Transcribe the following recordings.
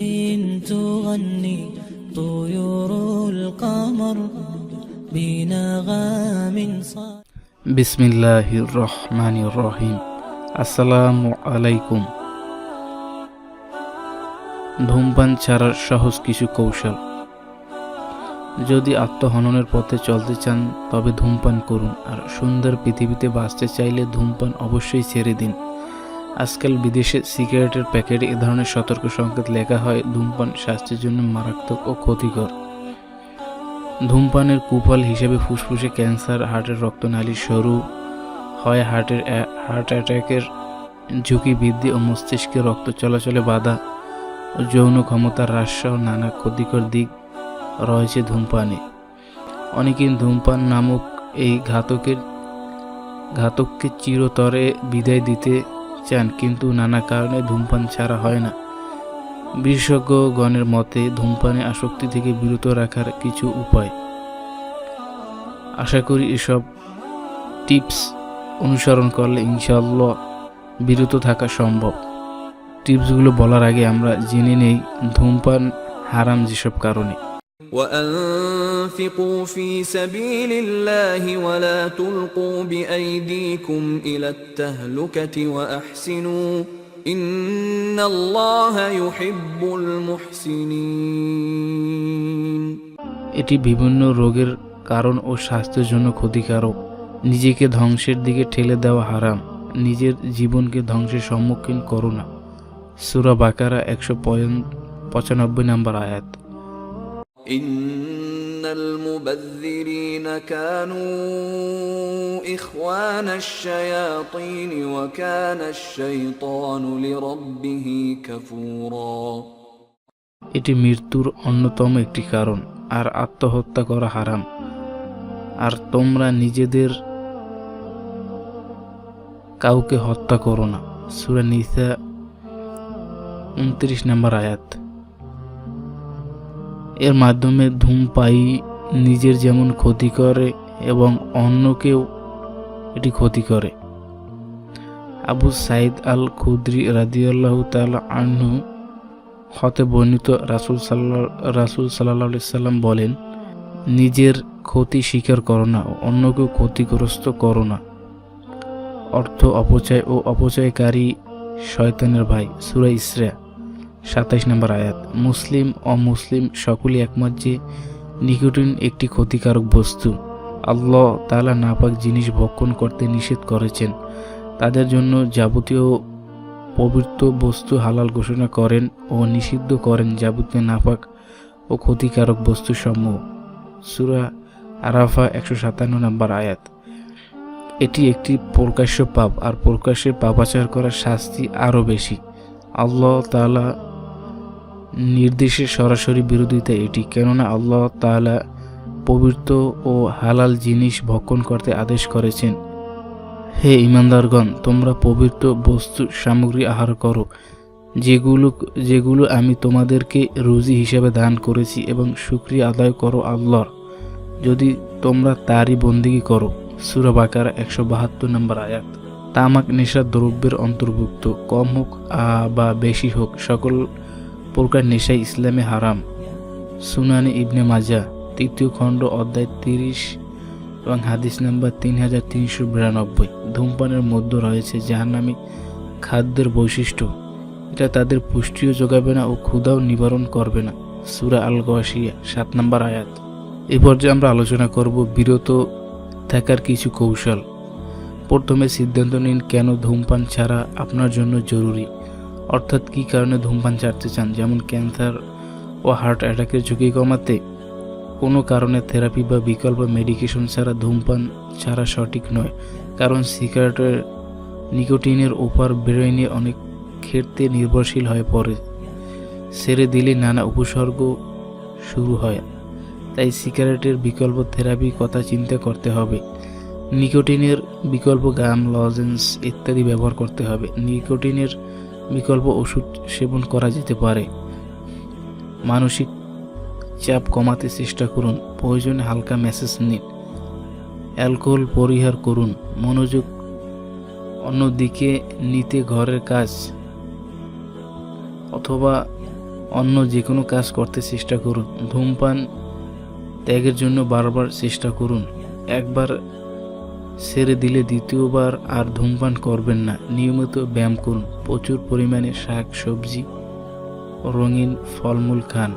إن تغني طيور القمر بنغام صار বিসমিল্লাহির রহমানির রহিম আসসালামু আলাইকুম ধূমপান ছাড়ার সহজ কিছু কৌশল যদি আত্মহননের পথে চলতে চান তবে ধূমপান করুন আর সুন্দর পৃথিবীতে বাঁচতে চাইলে ধূমপান অবশ্যই ছেড়ে দিন আজকাল বিদেশে সিগারেটের প্যাকেটে এ ধরনের সতর্ক সংকেত লেখা হয় ধূমপান স্বাস্থ্যের জন্য মারাত্মক ও ক্ষতিকর। ধূমপানের কুফল হিসেবে ফুসফুসে ক্যান্সার, হার্টের রক্তনালী সরু হয়, হার্টের হার্ট অ্যাটাকের ঝুঁকি বৃদ্ধি ও মস্তিষ্কে রক্ত চলাচলে বাধা ও যৌন ক্ষমতা হ্রাস সহ নানা ক্ষতিকর দিক রয়েছে ধূমপানে। অনেকেই ধূমপান নামক এই ঘাতকের, ঘাতককে চিরতরে বিদায় দিতে চান, কিন্তু নানা কারণে ধূমপান ছাড়া হয় না। বিশেষজ্ঞগণের মতে, ধূমপানে আসক্তি থেকে বিরত রাখার কিছু উপায়। আশা করি এসব টিপস অনুসরণ করলে ইনশাআল্লাহ বিরত থাকা সম্ভব। টিপসগুলো বলার আগে আমরা জেনে নেই, ধূমপান হারাম যেসব কারণে। وأنفقوا في سبيل الله ولا تلقوا بأيديكم إلى التهلكة وأحسنوا إن الله يحب المحسنين. এটি বিভিন্ন রোগের কারণ ও স্বাস্থ্যের জন্য ক্ষতিকারক। নিজেকে ধ্বংসের দিকে ঠেলে দেওয়া হারাম। নিজের জীবনকে ধ্বংসের সম্মুখীন করো না। সুরা বাকারা একশো পঁচানব্বই নম্বর আয়াত। إن المبذرين كانوا إخوان الشياطين وكان الشيطان لربه كفورا এটি মৃত্যুর অন্যতম একটি কারণ আর আত্মহত্যা করা হারাম আর তোমরা নিজেদের কাউকে হত্যা করো না সুরা নিসা উনত্রিশ নম্বর আয়াত এর মাধ্যমে ধূমপায়ী নিজের যেমন ক্ষতি করে এবং অন্যকেও এটি ক্ষতি করে। আবু সাইদ আল খুদ্রি রাদিয়াল্লাহ তাআলা আনহু হতে বর্ণিত রাসুল সাল্লাহ রাসুল সাল্লাহ সাল্লাম বলেন, নিজের ক্ষতি স্বীকার করো না, অন্যকেও ক্ষতিগ্রস্ত করো না। অর্থ অপচয় ও অপচয়কারী শয়তানের ভাই সুরা ইসরা। সাতাইশ নম্বর আয়াত, মুসলিম অমুসলিম সকলেই একমত যে নিকোটিন একটি ক্ষতিকারক বস্তু। আল্লাহ তালা নাপাক জিনিস ভক্ষণ করতে নিষেধ করেছেন। তাদের জন্য যাবতীয় পবিত্র বস্তু হালাল ঘোষণা করেন ও নিষিদ্ধ করেন যাবতীয় নাপাক ও ক্ষতিকারক বস্তু সমূহ সুরা আরাফা একশো সাতান্ন নম্বর আয়াত, এটি একটি প্রকাশ্য পাপ, আর প্রকাশ্যে পাপাচার করার শাস্তি আরও বেশি। আল্লাহ তাআলা নির্দেশের সরাসরি বিরোধিতা এটি। কেননা আল্লাহ তালা পবিত্র ও হালাল জিনিস ভক্ষণ করতে আদেশ করেছেন। হে ইমানদারগণ তোমরা পবিত্র বস্তু, সামগ্রী আহার করো, যেগুলো যেগুলো আমি তোমাদেরকে রুজি হিসেবে দান করেছি এবং শুক্রিয়া আদায় করো আল্লাহর। যদি তোমরা তারই বন্দিগি করো, সুরা বাকার একশো বাহাত্তর নম্বর আয়াত। তামাক নেশা দ্রব্যের অন্তর্ভুক্ত, কম হোক বা বেশি হোক, সকল প্রকার নেশাই ইসলামে হারাম। সুনানি ইবনে মাজা, তৃতীয় খণ্ড, অধ্যায় তিরিশ এবং হাদিস নাম্বার তিন হাজার তিনশো বিরানব্বই। ধূমপানের মধ্যে রয়েছে জাহান্নামী খাদ্যের বৈশিষ্ট্য। এটা তাদের পুষ্টিও যোগাবে না ও ক্ষুধাও নিবারণ করবে না। সুরা আল গোয়াশিয়া সাত নম্বর আয়াত। এ পর্যায়ে আমরা আলোচনা করব বিরত থাকার কিছু কৌশল। প্রথমে সিদ্ধান্ত নিন কেন ধূমপান ছাড়া আপনার জন্য জরুরি। অর্থাৎ কী কারণে ধূমপান ছাড়তে চান? যেমন ক্যান্সার ও হার্ট অ্যাটাকের ঝুঁকি কমাতে কোনো কারণে থেরাপি বা বিকল্প মেডিকেশন ছাড়া ধূমপান ছাড়া সঠিক নয়। কারণ সিগারেটের নিকোটিনের ওপর ব্রেইনে অনেক ক্ষেত্রে নির্ভরশীল হয়ে পড়ে। সেরে দিলে নানা উপসর্গ শুরু হয়। তাই সিগারেটের বিকল্প থেরাপি কথা চিন্তা করতে হবে। নিকোটিনের বিকল্প গাম, লজেন্স ইত্যাদি ব্যবহার করতে হবে। নিকোটিনের বিকল্প ওষুধ সেবন করা যেতে পারে। মানসিক চাপ কমাতে চেষ্টা করুন। প্রয়োজনে হালকা মেসেজ নিন। অ্যালকোহল পরিহার করুন। মনোযোগ অন্যদিকে নিতে ঘরের কাজ অথবা অন্য যে কোনো কাজ করতে চেষ্টা করুন। ধূমপান ত্যাগের জন্য বারবার চেষ্টা করুন। একবার ছেড়ে দিলে দ্বিতীয়বার আর ধূমপান করবেন না। নিয়মিত ব্যায়াম করুন। প্রচুর পরিমাণে শাক, সবজি, রঙিন ফলমূল খান।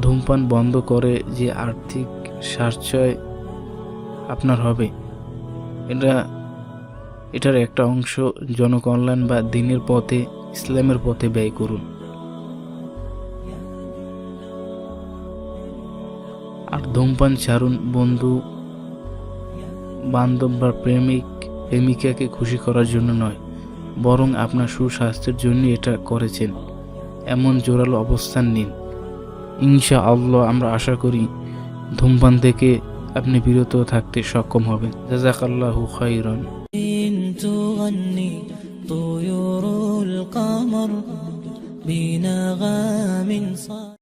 ধূমপান বন্ধ করে যে আর্থিক সাশ্রয় আপনার হবে, এটা, এটার একটা অংশ জনকল্যাণ বা দিনের পথে, ইসলামের পথে ব্যয় করুন। আর ধূমপান ছাড়ুন বন্ধু বান্ধব বা প্রেমিক প্রেমিকাকে খুশি করার জন্য নয় বরং আপনার সুস্বাস্থ্যের জন্য এটা করেছেন এমন জোরালো অবস্থান নিন ইনশা আল্লাহ আমরা আশা করি ধূমপান থেকে আপনি বিরত থাকতে সক্ষম হবেন জাজাকাল্লাহু খাইরন إن تغني طيور القمر بنغام صار